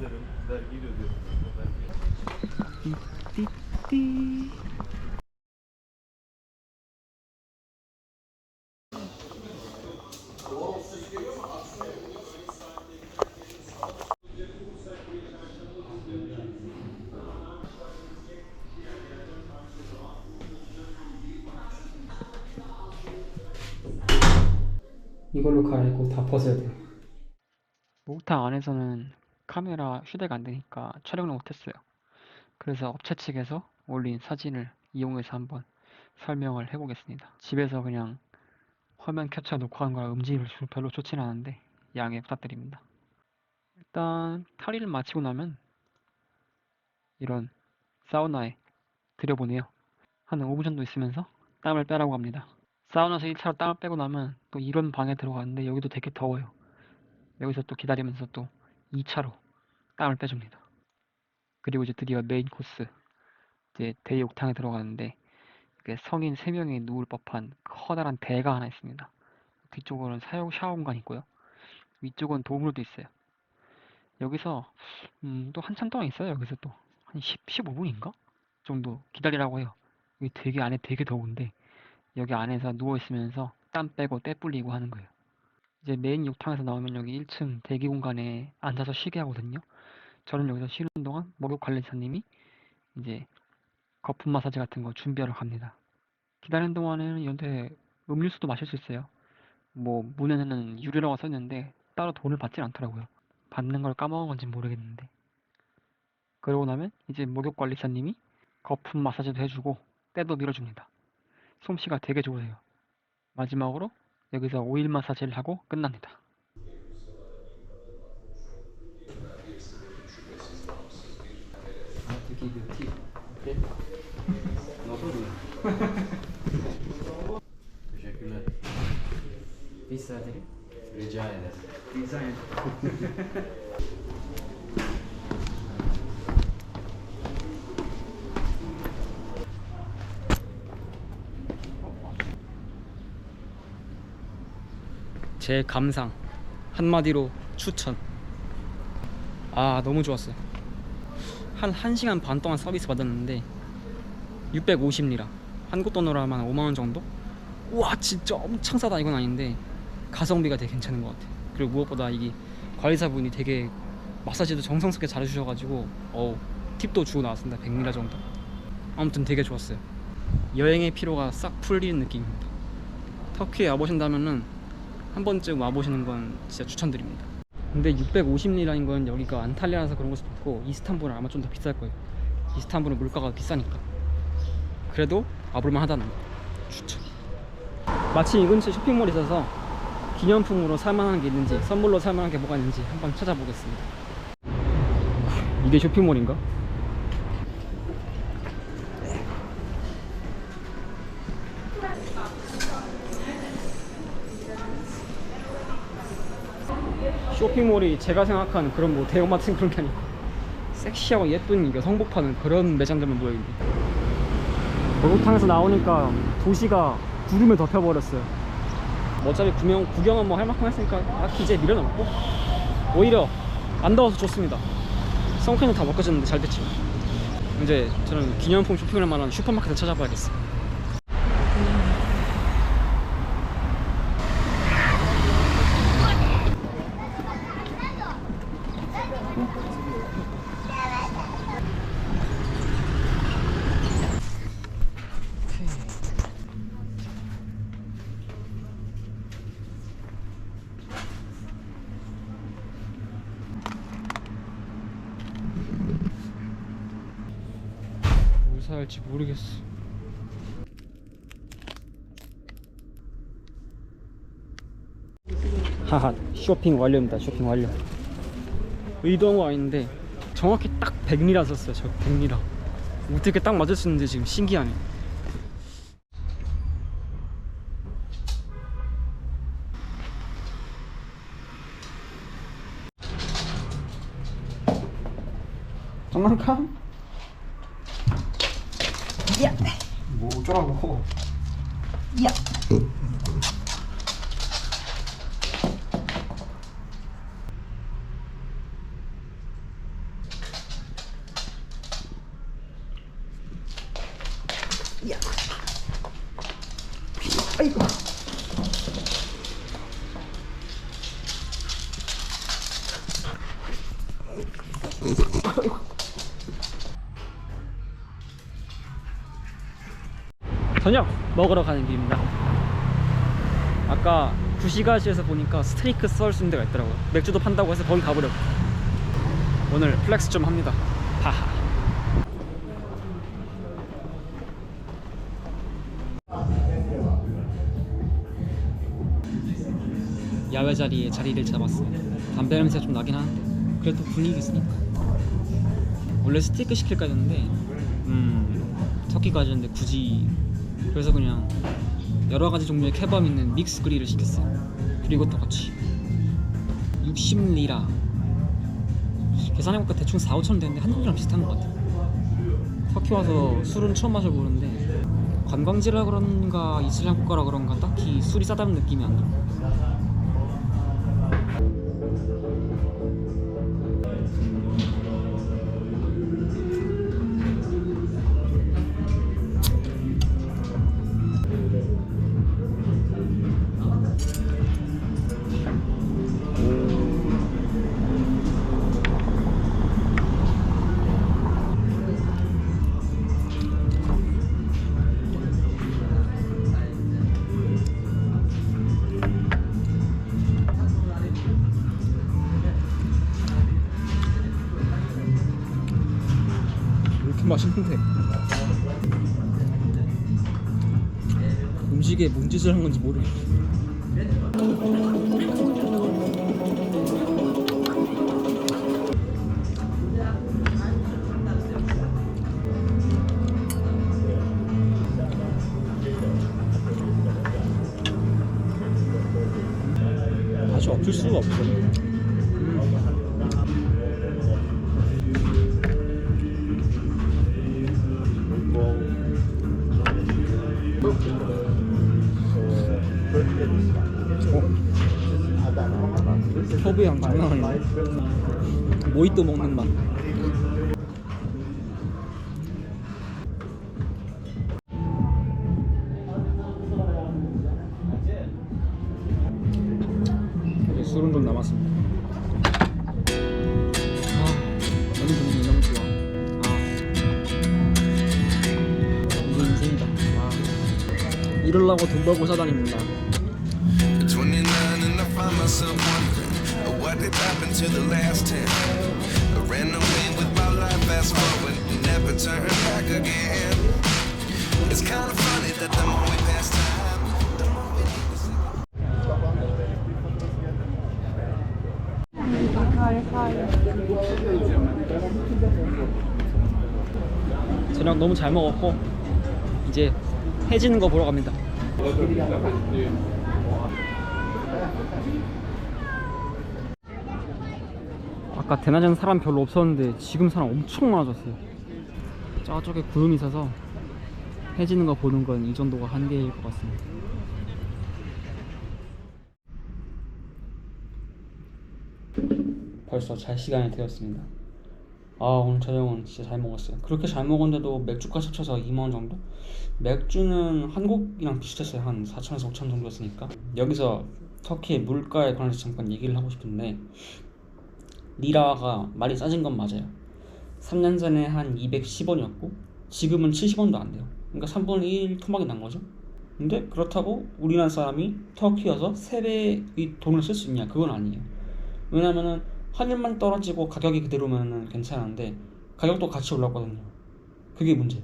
ederim. Vergiyi de ödüyorum. Vergi. 이걸로 갈아입고 다 벗어야 돼요. 목욕탕 안에서는 카메라 휴대가 안 되니까 촬영을 못했어요. 그래서 업체 측에서 올린 사진을 이용해서 한번 설명을 해보겠습니다. 집에서 그냥 화면 캡처 녹화한 거라 음질이 별로 좋지는 않은데 양해 부탁드립니다. 일단 탈의를 마치고 나면 이런 사우나에 들여보내요. 한 5분 정도 있으면서 땀을 빼라고 합니다. 사우나에서 1차로 땀을 빼고 나면 또 이런 방에 들어가는데 여기도 되게 더워요. 여기서 또 기다리면서 또 2차로 땀을 빼줍니다. 그리고 이제 드디어 메인 코스 이제 대욕탕에 들어가는데 성인 3명이 누울 법한 커다란 대가 하나 있습니다. 뒤쪽으로는 사용 샤워 공간이 있고요. 위쪽은 도움으로도 있어요. 여기서 음, 또 한참 동안 있어요. 여기서 또 한 10, 15분인가 정도 기다리라고 해요. 여기 되게 안에 되게 더운데 여기 안에서 누워 있으면서 땀 빼고 때 불리고 하는 거예요. 이제 메인 욕탕에서 나오면 여기 1층 대기 공간에 앉아서 쉬게 하거든요. 저는 여기서 쉬는 동안 목욕 관리사님이 이제 거품 마사지 같은 거 준비하러 갑니다. 기다리는 동안에는 연대 음료수도 마실 수 있어요. 뭐 문에는 유료라고 써있는데 따로 돈을 받진 않더라고요. 받는 걸 까먹은 건지 모르겠는데. 그러고 나면 이제 목욕 관리사님이 거품 마사지도 해주고 때도 밀어줍니다. 솜씨가 되게 좋으세요. 마지막으로 여기서 오일 마사지를 하고 끝납니다. Teşekkürler. Rica ederim. Rica ederim. 제 감상 한마디로 추천. 아 너무 좋았어요. 한 1시간 반 동안 서비스 받았는데 650리라 한국 돈으로 하면 5만 원 정도? 우와 진짜 엄청 싸다 이건 아닌데 가성비가 되게 괜찮은 것 같아요. 그리고 무엇보다 이게 관리사분이 되게 마사지도 정성스럽게 잘해주셔가지고 어 팁도 주고 나왔습니다. 100리라 정도. 아무튼 되게 좋았어요. 여행의 피로가 싹 풀리는 느낌입니다. 터키에 와보신다면은 한 번쯤 와보시는 건 진짜 추천드립니다. 근데 650리라인 건 여기가 안탈리아라서 그런 걸 수도 있고 이스탄불은 아마 좀 더 비쌀 거예요. 이스탄불은 물가가 비싸니까. 그래도 와볼만 하다는 거. 추천. 마침 이 근처에 쇼핑몰이 있어서 기념품으로 살만한 게 있는지 선물로 살만한 게 뭐가 있는지 한번 찾아보겠습니다. 이게 쇼핑몰인가? 쇼핑몰이 제가 생각하는 그런 뭐 대형마트 그런 게 아니고 섹시하고 예쁜 여성복 파는 그런 매장들만 모여있네 목욕탕에서 나오니까 도시가 구름에 덮여버렸어요. 어차피 구경, 구경은 뭐 할 만큼 했으니까 딱히 이제 밀어넣고 오히려 안 더워서 좋습니다. 선크림도 다 벗겨졌는데 잘 됐지 이제 저는 기념품 쇼핑을 만한 슈퍼마켓을 찾아봐야겠어 뭘 사야 할지 모르겠어. 하하 쇼핑 완료입니다 쇼핑 완료. 의도한 거 아닌데 정확히 딱 100리라 썼어요 저 100리라. 어떻게 딱 맞을 수 있는지 지금 신기하네. 장난감? 야! 뭐 어쩌 저녁 먹으러 가는 길입니다. 아까 구시가시에서 보니까 스테이크 썰 수 있는 데가 있더라고요. 맥주도 판다고 해서 거기 가보려고. 오늘 플렉스 좀 합니다. 하하. 야외 자리에 자리를 잡았어요. 담배 냄새 좀 나긴 하는데 그래도 분위기 있으니까. 원래 스테이크 시킬까 했는데 음 터키 가지는데 굳이 그래서 그냥 여러 가지 종류의 케밥 있는 믹스 그릴을 시켰어요. 그리고 똑같이 60리라 계산해보니까 대충 4, 5천 원 되는데 한국이랑 비슷한 것 같아요. 터키 와서 술은 처음 마셔보는데 관광지라 그런가 이슬람 국가라 그런가 딱히 술이 싸다는 느낌이 안 들어 맛있는데 음식에 뭔 짓을 한 건지 모르겠어 맛이 없을 수가 없어 허브 향 장난 아니네. 모히또 먹는 맛. 술은 좀 남았습니다. 아 아. 아. 이러려고 돈 벌고 사다닙니다 myself wondering uh, what did happen to the last 10. I ran away with my life, fast forward, never turn back again. It's kind of funny that the more we pass time. 저녁 너무 잘 먹었고 이제 해지는 거 보러 갑니다. 아까 대낮에는 사람 별로 없었는데 지금 사람 엄청 많아졌어요. 저쪽에 구름이 있어서 해지는 거 보는 건 이 정도가 한계일 것 같습니다. 벌써 잘 시간이 되었습니다. 아 오늘 저녁은 진짜 잘 먹었어요 그렇게 잘 먹었는데도 맥주까지 합쳐서 2만원 정도? 맥주는 한국이랑 비슷했어요 한 4천에서 5천 정도였으니까 여기서 터키의 물가에 관해서 잠깐 얘기를 하고 싶은데 리라가 많이 싸진 건 맞아요. 3년 전에 한 210원이었고 지금은 70원도 안 돼요. 그러니까 3분의 1 토막이 난 거죠. 근데 그렇다고 우리나라 사람이 터키 와서 3배의 돈을 쓸 수 있냐? 그건 아니에요. 왜냐면은 환율만 떨어지고 가격이 그대로면은 괜찮은데 가격도 같이 올랐거든요. 그게 문제.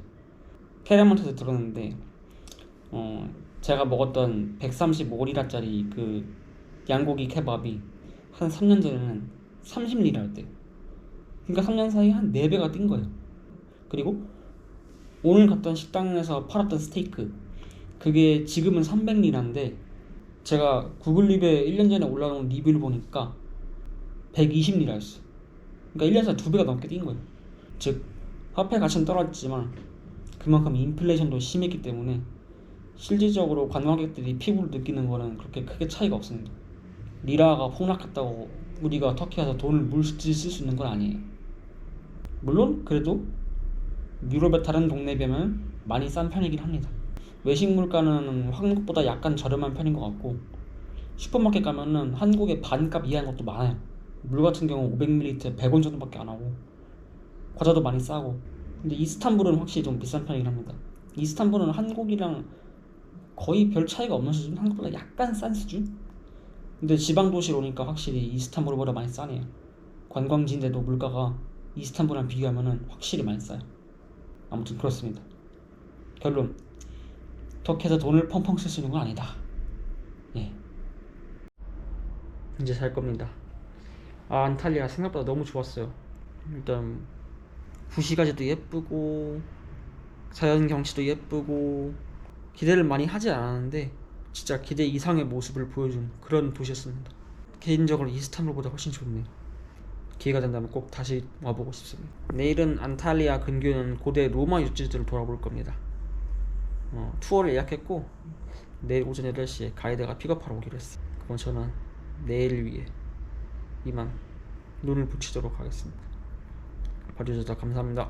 케레몬트에서 들었는데 어 제가 먹었던 135리라짜리 그 양고기 케밥이 한 3년 전에는 30리라였대요. 그러니까 3년 사이에 한 4배가 뛴 거예요. 그리고 오늘 갔던 식당에서 팔았던 스테이크 그게 지금은 300리라인데 제가 구글 립에 1년 전에 올라온 리뷰를 보니까 120리라였어. 그러니까 1년 사이 두 배가 넘게 뛴 거예요. 즉 화폐 가치는 떨어졌지만 그만큼 인플레이션도 심했기 때문에 실질적으로 관광객들이 피부로 느끼는 거는 그렇게 크게 차이가 없습니다. 리라가 폭락했다고 우리가 터키 와서 돈을 물질 쓸수 있는 건 아니에요. 물론 그래도 유럽의 다른 동네에 비하면 많이 싼 편이긴 합니다. 외식 물가는 한국보다 약간 저렴한 편인 것 같고 슈퍼마켓 가면은 한국의 반값 이하인 것도 많아요. 물 같은 경우 500ml 100원 정도밖에 안 하고 과자도 많이 싸고 근데 이스탄불은 확실히 좀 비싼 편이긴 합니다. 이스탄불은 한국이랑 거의 별 차이가 없는 수준, 한국보다 약간 싼 수준? 근데 지방 도시로 오니까 확실히 이스탄불보다 많이 싸네요. 관광지인데도 물가가 이스탄불이랑 비교하면은 확실히 많이 싸요. 아무튼 그렇습니다. 결론 터키에서 돈을 펑펑 쓸 수 있는 건 아니다. 예. 이제 살 겁니다. 아 안탈리아 생각보다 너무 좋았어요. 일단 구시가지도 예쁘고 자연 경치도 예쁘고 기대를 많이 하지 않았는데 진짜 기대 이상의 모습을 보여준 그런 도시였습니다. 개인적으로 이스탄불보다 훨씬 좋네요. 기회가 된다면 꼭 다시 와보고 싶습니다. 내일은 안탈리아 근교는 고대 로마 유적지들을 돌아볼 겁니다. 어, 투어를 예약했고 내일 오전 8시에 가이드가 픽업하러 오기로 했어요. 그럼 저는 내일 위해 이만 눈을 붙이도록 하겠습니다. 봐주셔서 감사합니다.